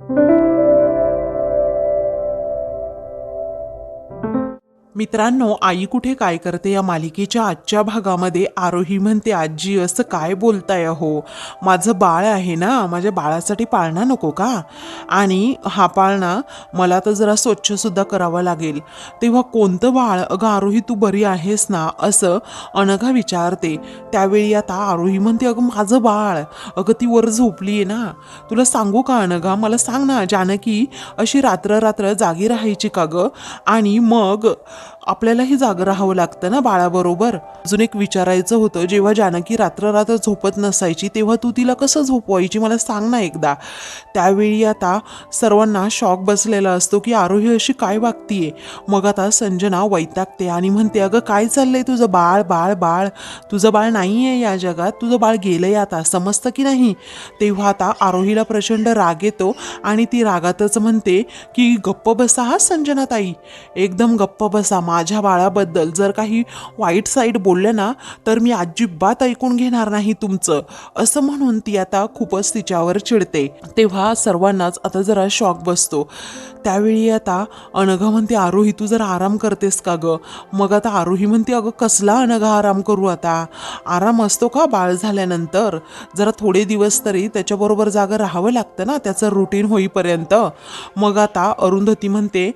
thank you मित्रांनो आई कुठे काय करते या मालिकेच्या आजच्या भागामध्ये? आरोही म्हणते आजी असं काय बोलताय हो माझं बाळ आहे ना माझ्या बाळासाठी पाळणा नको का? आणि हा पाळणा मला तर जरा स्वच्छसुद्धा करावा लागेल. तेव्हा कोणतं बाळ? अगं आरोही तू बरी आहेस ना? असं अनघा विचारते. त्यावेळी आता आरोही म्हणते अगं माझं बाळ अगं ती वर झोपली आहे ना. तुला सांगू का अनघा? मला सांग ना जानकी अशी रात्र रात्र जागी राहायची का गं? आणि मग आपल्यालाही जागं राहावं लागतं ना बाळाबरोबर? अजून एक विचारायचं होतं जेव्हा जानकी रात्र रात्र झोपत नसायची तेव्हा तू तिला कसं झोपवायची? मला सांग ना एकदा. त्यावेळी आता सर्वांना शॉक बसलेला असतो की आरोही अशी काय वागतीये? मग आता संजना वैतागते आणि म्हणते अगं काय चाललंय तुझं बाळ? बाळ बाळ. तुझं बाळ नाही आहे या जगात. तुझं बाळ गेलंय आता. समजतं की नाही? तेव्हा आता आरोहीला प्रचंड राग येतो आणि ती रागातच म्हणते की गप्प बसा हा संजना ताई. एकदम गप्प बसा माझ्या बाळाबद्दल जर काही वाईट साईड बोलले ना तर मी अजिबात ऐकून घेणार नाही तुमचं. असं म्हणून ती आता खूपच तिच्यावर चिडते. तेव्हा सर्वांनाच आता जरा शॉक बसतो. त्यावेळी आता अनघा म्हणते आरोही तू जर आराम करतेस का ग? मग आता आरोही म्हणते अगं कसला अनघा आराम करू आता? आराम असतो का बाळ झाल्यानंतर? जरा थोडे दिवस तरी त्याच्याबरोबर जागं राहावं लागतं ना त्याचं रुटीन होईपर्यंत. मग आता अरुंधती म्हणते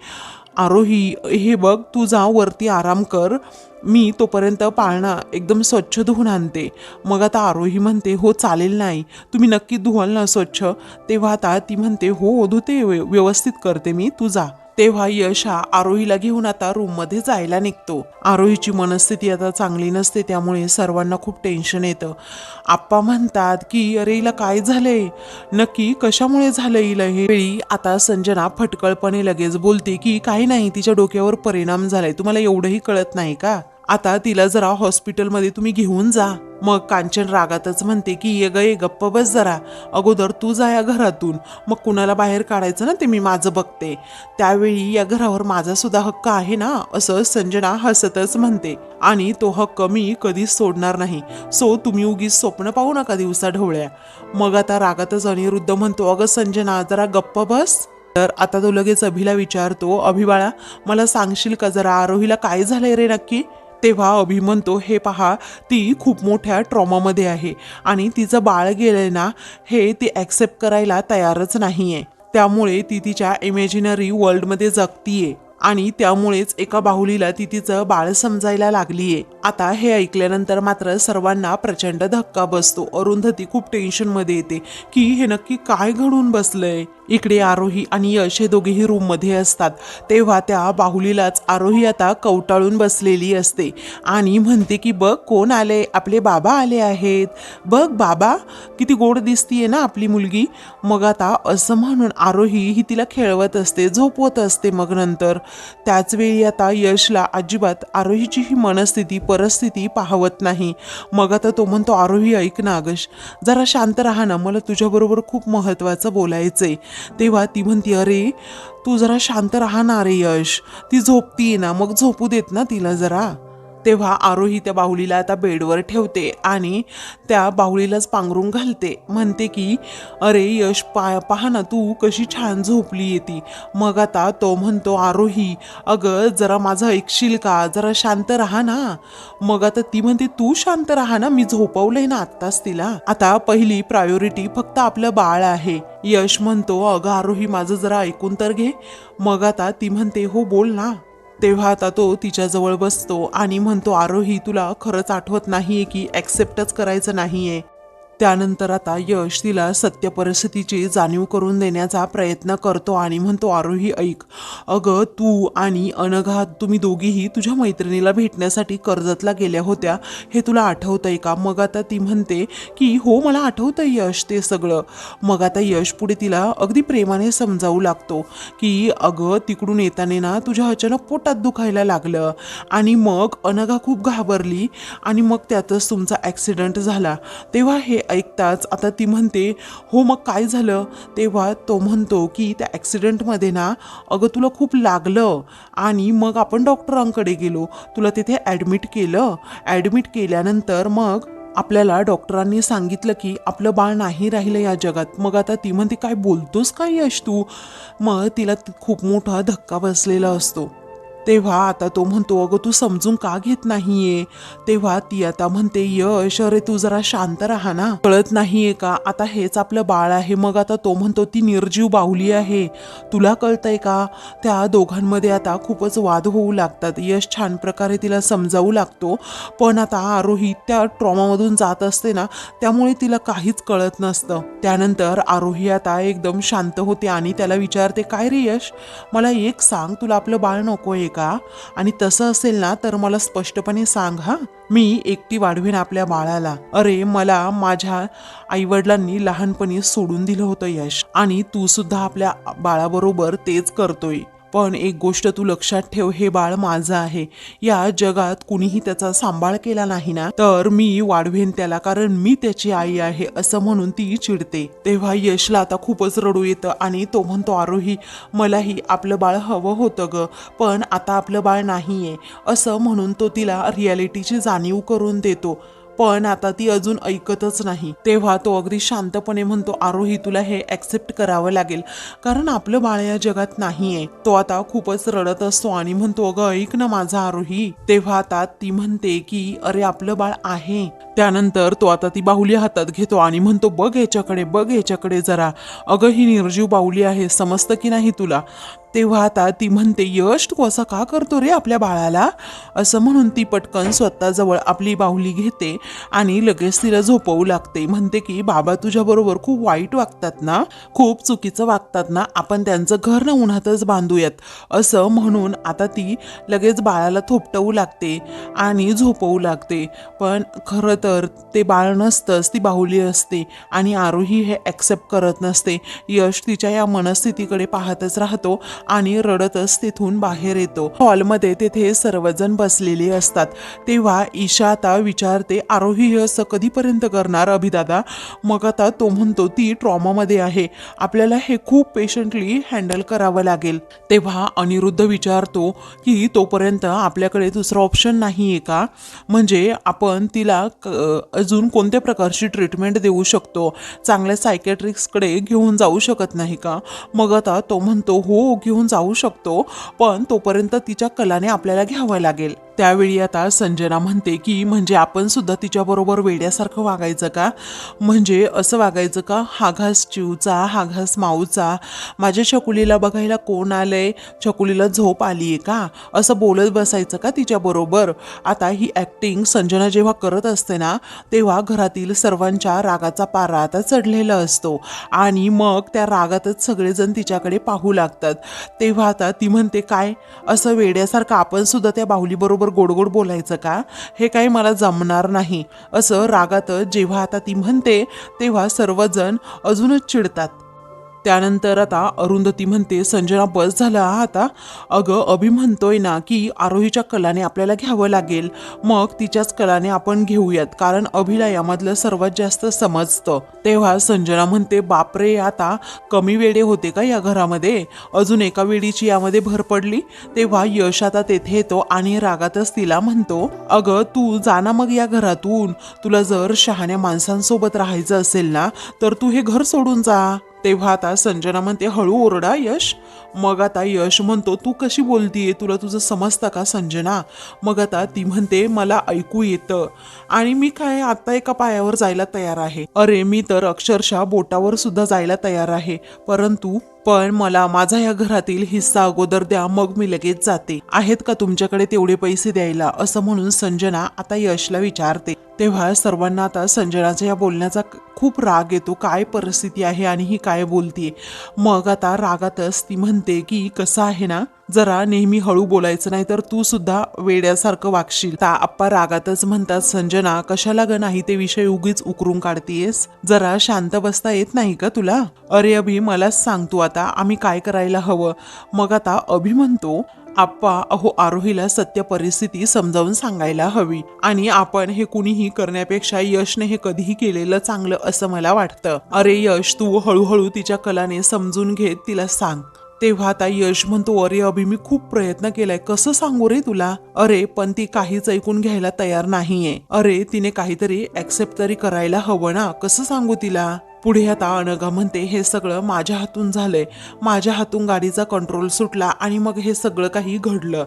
आरोही हे बघ तू जा वरती आराम कर. मी तोपर्यंत पाळणा एकदम स्वच्छ धुवून आणते. मग आता आरोही म्हणते हो चालेल नाही. तुम्ही नक्की धुवाल ना स्वच्छ? तेव्हा आता ती म्हणते हो धुते व्यवस्थित करते मी. तू जा. तेव्हा यश हा आरोहीला घेऊन आता रूममध्ये जायला निघतो. आरोहीची मनस्थिती आता चांगली नसते त्यामुळे सर्वांना खूप टेन्शन येतं. आप्पा म्हणतात की अरे हिला काय झालंय? नक्की कशामुळे झालं हिला हे? वेळी आता संजना फटकळपणे लगेच बोलते की काही नाही तिच्या डोक्यावर परिणाम झालाय. तुम्हाला एवढंही कळत नाही का? आता तिला जरा हॉस्पिटलमध्ये तुम्ही घेऊन जा. मग कांचन रागातच म्हणते की ये ग ये गप्प बस जरा. अगोदर तू जा या घरातून. मग कुणाला बाहेर काढायचं ना ते मी माझं बघते. त्यावेळी या घरावर माझा सुद्धा हक्क आहे ना? असं संजना हसतच म्हणते. आणि तो हक्क मी कधीच सोडणार नाही. सो तुम्ही उगीच स्वप्न पाहू नका दिवसा ढवळ्या. मग आता रागातच अनिरुद्ध म्हणतो अगं संजना जरा गप्प बस. तर आता तो लगेच अभिला विचारतो अभिबाळा मला सांगशील का जरा? आरोहीला काय झालंय रे नक्की? तेव्हा अभि म्हणतो हे पहा ती खूप मोठ्या ट्रॉमामध्ये आहे आणि तिचं बाळ गेलं ना हे ती ॲक्सेप्ट करायला तयारच नाही आहे त्यामुळे ती तिच्या इमॅजिनरी वर्ल्डमध्ये जगतीये आणि त्यामुळेच एका बाहुलीला ती तिचं बाळ समजायला लागलीये. आता हे ऐकल्यानंतर मात्र सर्वांना प्रचंड धक्का बसतो. अरुंधती खूप टेन्शनमध्ये येते की हे नक्की काय घडून बसलंय? इकडे आरोही आणि यश हे दोघेही रूममध्ये असतात. तेव्हा त्या बाहुलीलाच आरोही आता कवटाळून बसलेली असते आणि म्हणते की बघ कोण आले आपले बाबा आले आहेत. बघ बाबा किती गोड दिसतीये ना आपली मुलगी. मग आता असं म्हणून आरोही ही तिला खेळवत असते झोपवत असते मग नंतर. त्याचवेळी आता यशला अजिबात आरोहीची ही मनस्थिती परिस्थिती पाहवत नाही. मग आता तो म्हणतो आरोही ऐक ना आगश जरा शांत राहा ना मला तुझ्याबरोबर खूप महत्त्वाचं बोलायचं आहे तेव्हा ती म्हणते अरे तू जरा शांत राहा ना रे यश ती झोपती ना मग झोपू देत ना तिला जरा. तेव्हा आरोही त्या बाहुलीला आता बेडवर ठेवते आणि त्या बाहुलीलाच पांघरून घालते. म्हणते की अरे यश पा पहा ना तू कशी छान झोपली येती मग आता तो म्हणतो आरोही अगं जरा माझं ऐकशील का? जरा शांत राहा ना. मग आता ती म्हणते तू शांत राहा ना मी झोपवलंय ना आत्ताच तिला. आता पहिली प्रायोरिटी फक्त आपलं बाळ आहे. यश म्हणतो अगं आरोही माझं जरा ऐकून तर घे. मग आता ती म्हणते हो बोल ना. तेव्हा आता तो तिच्याजवळ बसतो आणि म्हणतो आरोही तुला खरंच आठवत नाहीये की ॲक्सेप्टच करायचं नाहीये. त्यानंतर आता यश तिला सत्य परिस्थितीची जाणीव करून देण्याचा प्रयत्न करतो आणि म्हणतो आरोही ऐक. अगं तू आणि अनघा तुम्ही दोघीही तुझ्या मैत्रिणीला भेटण्यासाठी कर्जतला गेल्या होत्या. हे तुला आठवतंय का? मग आता ती म्हणते की हो मला आठवतंय यश ते सगळं. मग आता यश पुढे तिला अगदी प्रेमाने समजावू लागतो की अगं तिकडून येताना ना तुझ्या अचानक पोटात दुखायला लागलं. आणि मग अनघा खूप घाबरली आणि मग त्यातच तुमचा ॲक्सिडंट झाला. तेव्हा हे ऐकताच आता ती म्हणते हो मग काय झालं? तेव्हा तो म्हणतो की त्या ॲक्सिडेंटमध्ये ना अगं तुला खूप लागलं आणि मग आपण डॉक्टरांकडे गेलो. तुला तिथे ॲडमिट केलं. ॲडमिट केल्यानंतर मग आपल्याला डॉक्टरांनी सांगितलं की आपलं बाळ नाही राहिलं या जगात. मग आता ती म्हणते काय बोलतोस काय यश तू? मग तिला खूप मोठा धक्का बसलेला असतो. तेव्हा आता तो म्हणतो अगं तू समजून का घेत नाहीये? तेव्हा ती आता म्हणते यश अरे तू जरा शांत राहा ना. कळत नाहीये का? आता हेच आपलं बाळ आहे. मग आता तो म्हणतो ती निर्जीव बाहुली आहे. तुला कळतंय का? त्या दोघांमध्ये आता खूपच वाद होऊ लागतात. यश छान प्रकारे तिला समजावू लागतो. पण आता आरोही त्या ट्रॉमामधून जात असते ना त्यामुळे तिला काहीच कळत नसतं. त्यानंतर आरोही आता एकदम शांत होते आणि त्याला विचारते काय रे यश? मला एक सांग तुला आपलं बाळ नको आहे का? आणि तसं असेल ना तर मला स्पष्टपणे सांग हा. मी एकटी वाढवीन आपल्या बाळाला. अरे मला माझ्या आईवडिलांनी लहानपणी सोडून दिलं होतं यश. आणि तू सुद्धा आपल्या बाळाबरोबर तेच करतोय. पण एक गोष्ट तू लक्षात ठेव हे बाळ माझं आहे. या जगात कुणीही त्याचा सांभाळ केला नाही ना तर मी वाढवेन त्याला कारण मी त्याची आई आहे असं म्हणून ती चिडते. तेव्हा यशला आता खूपच रडू येतं आणि तो म्हणतो आरोही मलाही आपलं बाळ हवं होतं ग पण आता आपलं बाळ नाहीये. असं म्हणून तो तिला रियालिटीची जाणीव करून देतो. पण आता ती अजून ऐकतच नाही. तेव्हा तो अगदी शांतपणे म्हणतो आरोही तुला हे ऍक्सेप्ट करावं लागेल. कारण आपलं बाळ या जगात नाहीये. तो आता खूपच रडत असतो आणि म्हणतो अगं ऐक ना माझा आरोही. तेव्हा आता ती म्हणते की अरे आपलं बाळ आहे. त्यानंतर तो आता ती बाहुली हातात घेतो आणि म्हणतो बघ याच्याकडे बघ याच्याकडे जरा. अगं ही निर्जीव बाहुली आहे समजतं की नाही तुला? तेव्हा आता ती म्हणते यश तू असं का करतो रे आपल्या बाळाला? असं म्हणून ती पटकन स्वतःजवळ आपली बाहुली घेते आणि लगेच तिला झोपवू लागते. म्हणते की बाबा तुझ्याबरोबर खूप वाईट वागतात ना? खूप चुकीचं वागतात ना? आपण त्यांचं घर न उन्हातच बांधूयात. असं म्हणून आता ती लगेच बाळाला थोपटवू लागते आणि झोपवू लागते. पण खरं तर तर ते बाळ नसतंच ती बाहुली असते आणि आरोही हे ॲक्सेप्ट करत नसते. यश तिच्या या मनस्थितीकडे पाहतच राहतो आणि रडतच तिथून बाहेर येतो. हॉलमध्ये तेथे सर्वजण बसलेले असतात. तेव्हा ईशा आता विचारते आरोही हे असं कधीपर्यंत करणार अभिदादा? मग आता तो म्हणतो ती ट्रॉमामध्ये आहे. आपल्याला हे खूप पेशंटली हँडल करावं लागेल. तेव्हा अनिरुद्ध विचारतो की तोपर्यंत आपल्याकडे दुसरा ऑप्शन नाही आहे का? म्हणजे आपण तिला क- अजून कोणत्या प्रकारची ट्रीटमेंट देऊ शकतो? चांगल्या सायकॅट्रिक्सकडे घेऊन जाऊ शकत नाही का? मग आता तो म्हणतो हो घेऊन जाऊ शकतो पण तोपर्यंत तिच्या कलाने आपल्याला घ्यावं लागेल. त्यावेळी आता संजना म्हणते की म्हणजे आपण सुद्धा तिच्याबरोबर वेड्यासारखं वागायचं का? म्हणजे असं वागायचं का? हा घास चिवचा हा घास माऊचा माझ्या छकुलीला बघायला कोण आलंय? छकुलीला झोप आली आहे का? असं बोलत बसायचं का तिच्याबरोबर आता ही ॲक्टिंग संजना जेव्हा करत असते ना तेव्हा घरातील सर्वांच्या रागाचा पारा आता चढलेला असतो. आणि मग त्या रागातच सगळेजण तिच्याकडे पाहू लागतात. तेव्हा आता ती म्हणते काय? असं वेड्यासारखं आपण सुद्धा त्या बाहुलीबरोबर गोड गोड बोलायचं का? हे काही मला जमणार नाही. असं रागातच जेव्हा आता ती म्हणते तेव्हा सर्वजण अजूनच चिडतात. त्यानंतर आता अरुंधती म्हणते संजना बस झाला आता. अगं अभि म्हणतोय ना की आरोहीच्या कलाने आपल्याला घ्यावं लागेल. मग तिच्याच कलाने आपण घेऊयात कारण अभिला यामधलं सर्वात जास्त समजतं. तेव्हा संजना म्हणते बापरे आता कमी वेडे होते का या घरामध्ये? अजून एका वेळीची यामध्ये भर पडली? तेव्हा यश आता तेथे येतो आणि रागातच तिला म्हणतो अगं तू जा ना मग या घरातून. तुला जर शहाण्या माणसांसोबत राहायचं असेल ना तर तू हे घर सोडून जा. तेव्हा आता संजना म्हणते हळू ओरडा यश. मग आता यश म्हणतो तू कशी बोलतीये? तुला तुझं समजतं का संजना? मग आता ती म्हणते मला ऐकू येतं. आणि मी काय आता एका पायावर जायला तयार आहे. अरे मी तर अक्षरशः बोटावर सुद्धा जायला तयार आहे. परंतु पण मला माझा या घरातील हिस्सा अगोदर द्या मग मी लगेच जाते. आहेत का तुमच्याकडे तेवढे पैसे द्यायला? असं म्हणून संजना आता यशला विचारते. तेव्हा सर्वांना आता संजनाच्या या बोलण्याचा खूप राग येतो. काय परिस्थिती आहे आणि ही काय बोलतीये? मग आता रागातच ती म्हणते की कसं आहे ना? जरा नेहमी हळू बोलायचं नाही तर तू सुद्धा वेड्यासारखं वागशील. ता आप्पा रागातच म्हणतात संजना कशाला ग नाही ते विषय उगीच उकरून काढतीयस? जरा शांत बसता येत नाही का तुला? अरे अभि मलाच सांग तू आता आम्ही काय करायला हवं? मग आता अभि म्हणतो आप्पा अहो आरोहीला सत्य परिस्थिती समजावून सांगायला हवी आणि आपण हे कुणीही करण्यापेक्षा यशने हे कधीही केलेलं चांगलं असं मला वाटतं. अरे यश तू हळूहळू तिच्या कलाने समजून घेत तिला सांग. तेव्हा आता यश म्हणतो अरे अभि मी खूप प्रयत्न केलाय. कसं सांगू रे तुला? अरे पण ती काहीच ऐकून घ्यायला तयार नाहीये. अरे तिने काहीतरी ऍक्सेप्ट तरी करायला हवं ना? कसं सांगू तिला? पुढे आता अनघा म्हणते हे सगळं माझ्या हातून झालंय. माझ्या हातून गाडीचा कंट्रोल सुटला आणि मग हे सगळं काही घडलं.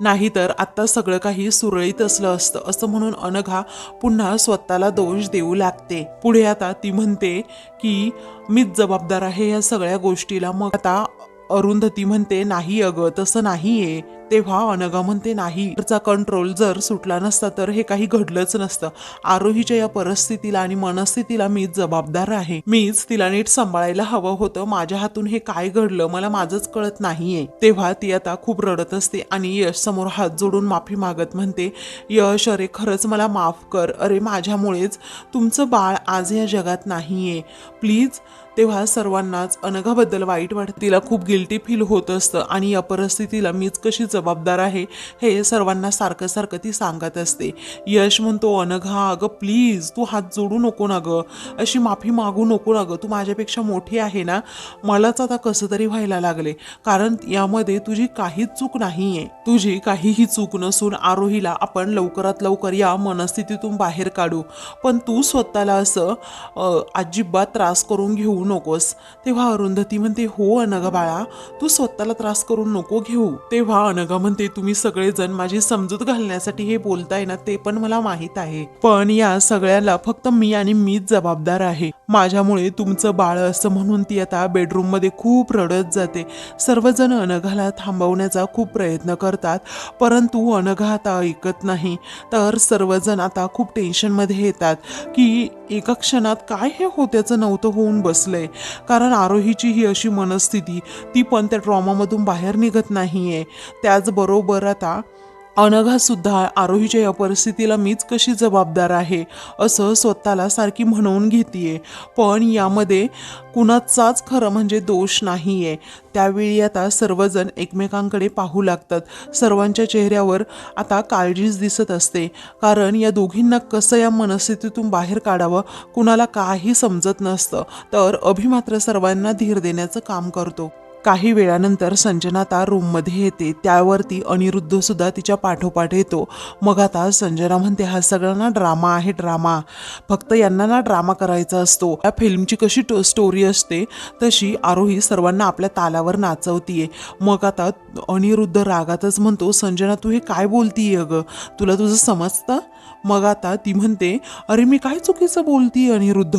नाहीतर आत्ता सगळं काही सुरळीत असलं असतं असं म्हणून अनघा पुन्हा स्वतःला दोष देऊ लागते. पुढे आता ती म्हणते की मीच जबाबदार आहे या सगळ्या गोष्टीला. मग आता अरुंधती म्हणते नाही अगं तसं नाहीये. तेव्हा अनघा म्हणते नाही चा कंट्रोल जर सुटला नसता तर हे काही घडलंच नसतं. आरोहीच्या या परिस्थितीला आणि मनस्थितीला मीच जबाबदार आहे. मीच तिला नीट सांभाळायला हवं होतं. माझ्या हातून हे काय घडलं मला माझंच कळत नाहीये. तेव्हा ती आता खूप रडत असते आणि यश समोर हात जोडून माफी मागत म्हणते यश अरे खरंच मला माफ कर. अरे माझ्यामुळेच तुमचं बाळ आज या जगात नाहीये. प्लीज तेव्हा सर्वांनाच अनघाबद्दल वाईट वाटत तिला खूप गिल्टी फील होत असतं. आणि या परिस्थितीला मीच कशी जबाबदार आहे हे सर्वांना सारखं सारखं ती सांगत असते. यश म्हणतो अनघा अगं प्लीज तू हात जोडू नको ना गं. अशी माफी मागू नको ना गं. तू माझ्यापेक्षा मोठी आहे ना? मलाच आता कसं तरी व्हायला लागले. कारण यामध्ये तुझी काहीच चूक नाही आहे तुझी काहीही चूक नसून आरोहीला आपण लवकरात लवकर या मनस्थितीतून बाहेर काढू. पण तू स्वतःला असं अजिबात त्रास करून घेऊ नकोस. तेव्हा अरुंधती म्हणते हो अनघा बाळा तू स्वतःला त्रास करून नको घेऊ. तेव्हा अनघा म्हणते तुम्ही सगळेजण माझी समजूत घालण्यासाठी हे बोलताय ना ते पण मला माहीत आहे. पण या सगळ्याला फक्त मी आणि मीच जबाबदार आहे. माझ्यामुळे तुमचं बाळ असं म्हणून ती आता बेडरूममध्ये खूप रडत जाते. सर्वजण अनघाला थांबवण्याचा खूप प्रयत्न करतात. परंतु अनघा आता ऐकत नाही. तर सर्वजण आता खूप टेन्शनमध्ये येतात की एका क्षणात काय हे होत्याचं नव्हतं होऊन बसलंय. कारण आरोहीची ही अशी मनस्थिती ती पण त्या ट्रॉमामधून बाहेर निघत नाहीये. त्याचबरोबर आता अनघासुद्धा आरोहीच्या या परिस्थितीला मीच कशी जबाबदार आहे असं स्वतःला सारखी म्हणवून घेतीये. पण यामध्ये कुणाचाच खरं म्हणजे दोष नाही आहे त्यावेळी आता सर्वजण एकमेकांकडे पाहू लागतात. सर्वांच्या चेहऱ्यावर आता काळजीच दिसत असते. कारण या दोघींना कसं या मनस्थितीतून बाहेर काढावं कुणाला काही समजत नसतं. तर अभि मात्र सर्वांना धीर देण्याचं काम करतो. काही वेळानंतर संजना आता रूममध्ये येते. त्यावरती अनिरुद्ध सुद्धा तिच्या पाठोपाठ येतो. मग आता संजना म्हणते हा सगळा ना ड्रामा आहे ड्रामा फक्त यांना ना ड्रामा करायचा असतो. या फिल्मची कशी टो स्टोरी असते तशी आरोही सर्वांना आपल्या तालावर नाचवतीये. मग आता अनिरुद्ध रागातच म्हणतो संजना तू हे काय बोलतीये अगं? तुला तुझं समजतं? मग आता ती म्हणते अरे मी काय चुकीचं बोलतीये अनिरुद्ध?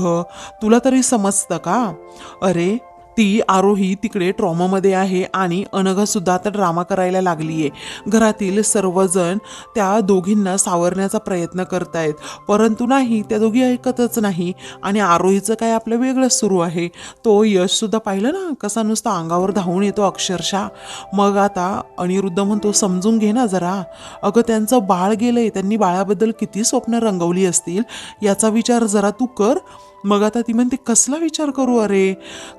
तुला तरी समजतं का? अरे ती आरोही तिकडे ट्रॉमामध्ये आहे आणि अनघासुद्धा आता ड्रामा करायला लागली आहे घरातील सर्वजण त्या दोघींना सावरण्याचा प्रयत्न करतायत. परंतु नाही त्या दोघी ऐकतच नाही आणि आरोहीचं काय आपलं वेगळंच सुरू आहे. तो यशसुद्धा पाहिलं ना कसा नुसता अंगावर धावून येतो अक्षरशः. मग आता अनिरुद्ध म्हणतो समजून घे ना जरा. अगं त्यांचं बाळ गेलंय. त्यांनी बाळाबद्दल किती स्वप्न रंगवली असतील? याचा विचार जरा तू कर. मग आता ती म्हणते कसला विचार करू अरे?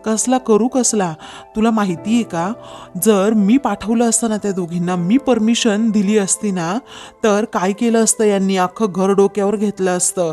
कसला करू कसला? तुला माहिती आहे का? जर मी पाठवलं असतं ना त्या दोघींना मी परमिशन दिली असती ना तर काय केलं असतं यांनी? अख्खं घर डोक्यावर घेतलं असतं.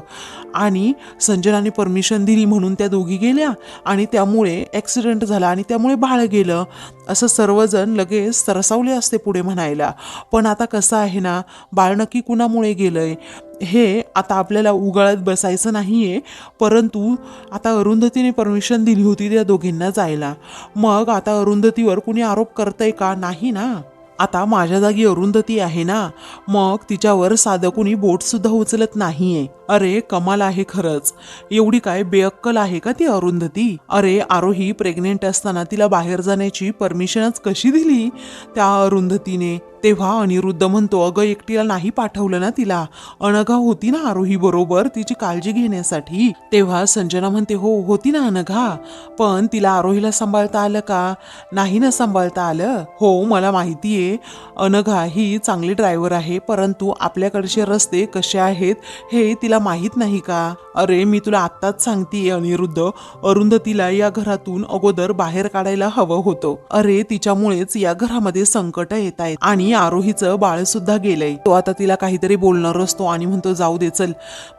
आणि संजनाने परमिशन दिली म्हणून त्या दोघी गेल्या आणि त्यामुळे ॲक्सिडेंट झाला आणि त्यामुळे बाळ गेलं. असं सर्वजण लगेच सरसावले असते पुढे म्हणायला. पण आता कसं आहे ना बाळ नक्की कुणामुळे गेलं आहे हे आता आपल्याला उगाळत बसायचं नाही आहे परंतु आता अरुंधतीने परमिशन दिली होती त्या दोघींना जायला. मग आता अरुंधतीवर कुणी आरोप करतंय का? नाही ना. आता माझ्या जागी अरुंधती आहे ना. मग तिच्यावर साधं कुणी बोटसुद्धा उचलत नाही आहे अरे कमाल आहे खरंच. एवढी काय बेअक्कल आहे का ती अरुंधती? अरे आरोही प्रेग्नेंट असताना तिला बाहेर जाण्याची परमिशनच कशी दिली? त्या अरुंधतीने. तेव्हा अनिरुद्ध म्हणतो अगं एकटीला नाही पाठवलं ना तिला. अनघा होती ना आरोही बरोबर तिची काळजी घेण्यासाठी. तेव्हा संजना म्हणते हो होती ना अनघा. पण तिला आरोहीला सांभाळता आलं का? नाही ना सांभाळता आलं. हो मला माहिती आहे. अनघा ही चांगली ड्रायव्हर आहे परंतु आपल्याकडचे रस्ते कसे आहेत हे तिला माहीत नाही का? अरे मी तुला आत्ताच सांगतेय अनिरुद्ध. अरुंधतीला या घरातून अगोदर बाहेर काढायला हवं होतं. अरे तिच्यामुळेच या घरामध्ये संकट येत आहेत आणि आरोहीचं बाळ सुद्धा गेलंय. तो आता तिला काहीतरी बोलणार असतो आणि म्हणतो जाऊ दे चल.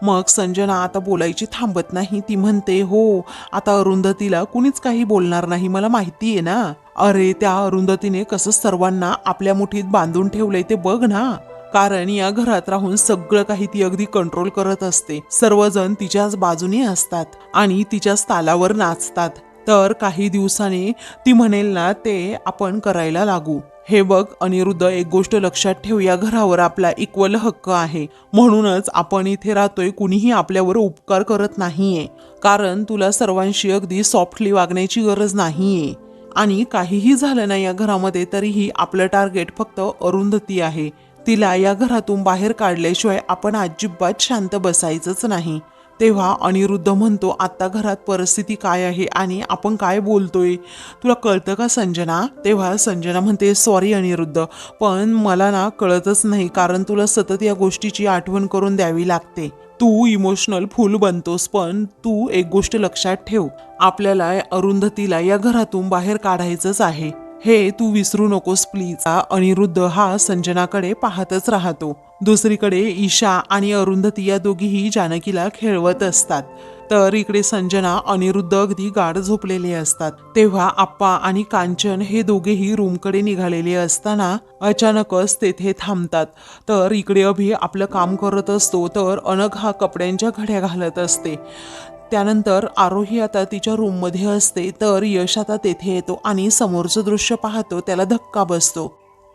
मग संजना आता बोलायची थांबत नाही. ती म्हणते हो आता अरुंधतीला कुणीच काही बोलणार नाही मला माहिती आहे ना. अरे त्या अरुंधतीने कसं सर्वांना आपल्या मुठीत बांधून ठेवलंय ते बघ ना. कारण या घरात राहून सगळं काही ती अगदी कंट्रोल करत असते. सर्वजण तिच्याच बाजूने असतात आणि तिच्याच तालावर नाचतात. तर काही दिवसाने ती म्हणेल ना ते आपण करायला लागू. हे बघ अनिरुद्ध एक गोष्ट लक्षात ठेव या घरावर आपला इक्वल हक्क आहे. म्हणूनच आपण इथे राहतोय कुणीही आपल्यावर उपकार करत नाहीये. कारण तुला सर्वांशी अगदी सॉफ्टली वागण्याची गरज नाहीये. आणि काहीही झालं नाही या घरामध्ये तरीही आपलं टार्गेट फक्त अरुंधती आहे. तिला या घरातून बाहेर काढल्याशिवाय आपण अजिबात शांत बसायचंच नाही. तेव्हा अनिरुद्ध म्हणतो आत्ता घरात परिस्थिती काय आहे आणि आपण काय बोलतोय? तुला कळतं का संजना? तेव्हा संजना म्हणते सॉरी अनिरुद्ध पण मला ना कळतच नाही कारण तुला सतत या गोष्टीची आठवण करून द्यावी लागते. तू इमोशनल फुल बनतोस पण तू एक गोष्ट लक्षात ठेव. आपल्याला अरुंधतीला या घरातून बाहेर काढायचंच आहे. हे तू विसरू नकोस प्लीज अनिरुद्ध हा संजनाकडे पाहतच राहतो. दुसरीकडे ईशा आणि अरुंधती या दोघीही जानकीला खेळवत असतात. तर इकडे संजना अनिरुद्ध अगदी गाढ झोपलेले असतात. तेव्हा आप्पा आणि कांचन हे दोघेही रूमकडे निघालेले असताना अचानकच तेथे थांबतात. तर इकडे अभि आपलं काम करत असतो तर अनघ हा कपड्यांच्या घड्या घालत असते. त्यानंतर आरोही आता तिच्या रूममध्ये असते तर यश आता तेथे येतो आणि समोरचं दृश्य पाहतो त्याला धक्का बसतो.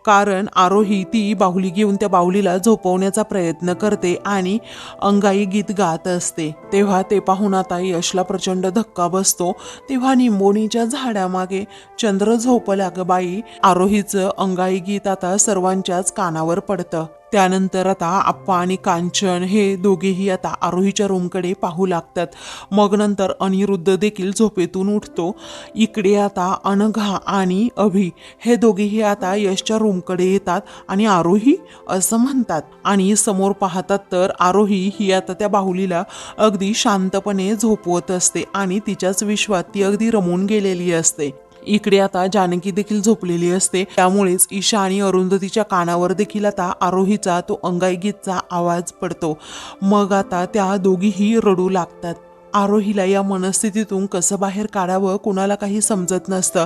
कारण आरोही ती बाहुली घेऊन त्या बाहुलीला झोपवण्याचा प्रयत्न करते आणि अंगाई गीत गात असते. तेव्हा ते पाहून आता यशला प्रचंड धक्का बसतो. तेव्हा निंबोणीच्या झाडामागे चंद्र झोपला ग बाई आरोहीचं अंगाई गीत आता सर्वांच्याच कानावर पडतं. त्यानंतर आता आप्पा आणि कांचन हे दोघेही आता आरोहीच्या रूमकडे पाहू लागतात. मग नंतर अनिरुद्ध देखील झोपेतून उठतो. इकडे आता अनघा आणि अभि हे दोघेही आता यशच्या रूमकडे येतात आणि आरोही असं म्हणतात. आणि समोर पाहतात तर आरोही ही आता त्या बाहुलीला अगदी शांतपणे झोपवत असते आणि तिच्याच विश्वात ती अगदी रमून गेलेली असते. इकडे आता जानकी देखील झोपलेली असते. त्यामुळेच ईशा आणि अरुंधतीच्या कानावर देखील आता आरोहीचा तो अंगाईगीतचा आवाज पडतो. मग आता त्या दोघीही रडू लागतात. आरोहीला या मनस्थितीतून कसं बाहेर काढावं कुणाला काही समजत नसतं.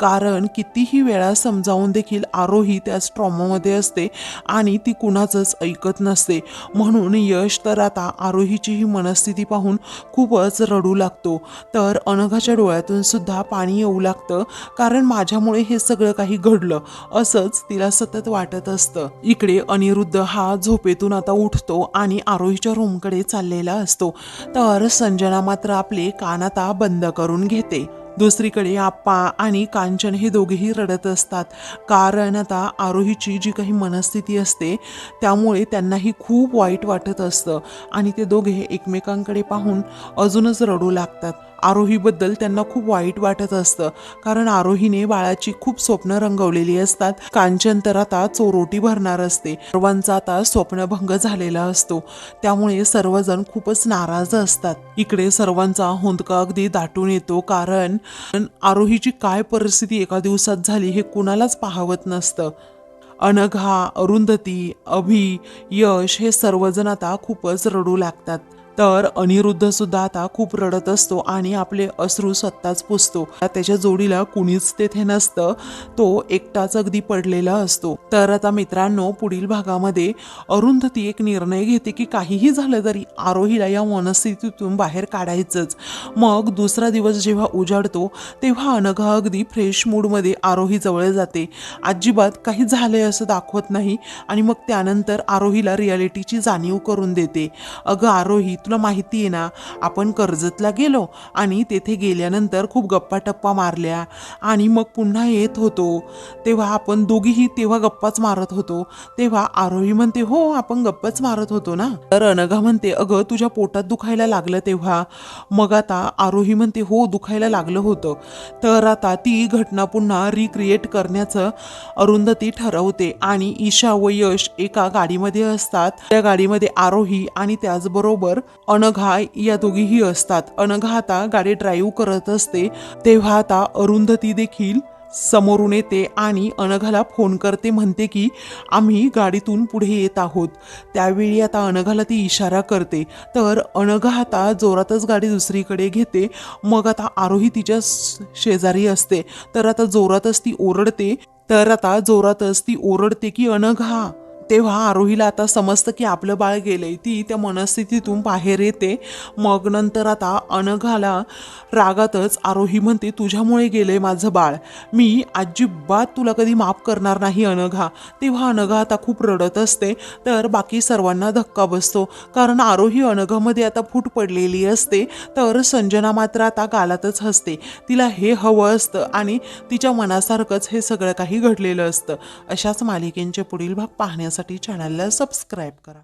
कारण कितीही वेळा समजावून देखील आरोही त्याच ट्रॉमामध्ये असते आणि ती कुणाचंच ऐकत नसते. म्हणून यश तर आता आरोहीची ही मनस्थिती पाहून खूपच रडू लागतो. तर अनघाच्या डोळ्यातून सुद्धा पाणी येऊ लागतं. कारण माझ्यामुळे हे सगळं काही घडलं. असंच तिला सतत वाटत असतं. इकडे अनिरुद्ध हा झोपेतून आता उठतो आणि आरोहीच्या रूमकडे चाललेला असतो. तर संजना मात्र आपले कानाता बंद करून घेते. दुसरीकडे आप्पा आणि कांचन हे दोघेही रडत असतात. कारण आता आरोहीची जी काही मनस्थिती असते त्यामुळे त्यांनाही खूप वाईट वाटत असतं आणि ते दोघे एकमेकांकडे पाहून अजूनच रडू लागतात. आरोहीबद्दल त्यांना खूप वाईट वाटत असतं कारण आरोहीने बाळाची खूप स्वप्न रंगवलेली असतात. कांचन तर आता चोरोटी भरणार असते. सर्वांचा आता स्वप्नभंग झालेला असतो. त्यामुळे सर्वजण खूपच नाराज असतात. इकडे सर्वांचा हुंदका अगदी दाटून येतो कारण आरोहीची काय परिस्थिती एका दिवसात झाली हे कुणालाच पाहावत नसतं. अनघा अरुंधती अभि यश हे सर्वजण आता खूपच रडू लागतात. तर अनिरुद्ध सुद्धा आता खूप रडत असतो आणि आपले अश्रू स्वतःच पुसतो. त्याच्या जोडीला कुणीच तेथे नसतं. तो एकटाच अगदी पडलेला असतो. तर आता मित्रांनो पुढील भागामध्ये अरुंधती एक निर्णय घेते की काहीही झालं तरी आरोहीला या मनस्थितीतून बाहेर काढायचंच. मग दुसरा दिवस जेव्हा उजाडतो तेव्हा अनघा अगदी फ्रेश मूडमध्ये आरोही जवळ जाते. अजिबात काही झालंय असं दाखवत नाही आणि मग त्यानंतर आरोहीला रियालिटीची जाणीव करून देते. अगं आरोही तुला माहिती आहे ना आपण कर्जतला गेलो आणि तेथे गेल्यानंतर खूप गप्पा टप्पा मारल्या आणि मग पुन्हा येत होतो. तेव्हा आपण दोघीही तेव्हा गप्पाच मारत होतो. तेव्हा आरोही म्हणते हो आपण गप्पाच मारत होतो ना? तर अनघा म्हणते अगं तुझ्या पोटात दुखायला लागलं तेव्हा. मग आता आरोही म्हणते हो दुखायला लागलं होतं. तर आता ती घटना पुन्हा रिक्रिएट करण्याचं अरुंधती ठरवते आणि ईशा व यश एका गाडीमध्ये असतात. त्या गाडीमध्ये आरोही आणि त्याचबरोबर अनघा या दोघीही असतात. अनघा आता गाडी ड्राईव्ह करत असते तेव्हा आता अरुंधती देखील समोरून येते आणि अनघाला फोन करते म्हणते की आम्ही गाडीतून पुढे येत आहोत. त्यावेळी आता अनघाला ती इशारा करते. तर अनघा आता जोरातच गाडी दुसरीकडे घेते. मग आता आरोही तिच्या शेजारी असते. तर आता जोरातच ती ओरडते. तर आता जोरातच ती ओरडते की अनघा तेव्हा आरोहीला आता समजतं की आपलं बाळ गेलंय ती त्या मनस्थितीतून बाहेर येते. मग नंतर आता अनघाला रागातच आरोही म्हणते तुझ्यामुळे गेलंय माझं बाळ. मी अजिबात तुला कधी माफ करणार नाही अनघा. तेव्हा अनघा आता खूप रडत असते. तर बाकी सर्वांना धक्का बसतो. कारण आरोही अनघामध्ये आता फूट पडलेली असते. तर संजना मात्र आता गालातच हसते. तिला हे हवं असतं आणि तिच्या मनासारखंच हे सगळं काही घडलेलं असतं. अशाच मालिकेंचे पुढील भाग पाहण्यासाठी चॅनलला सबस्क्राईब करा.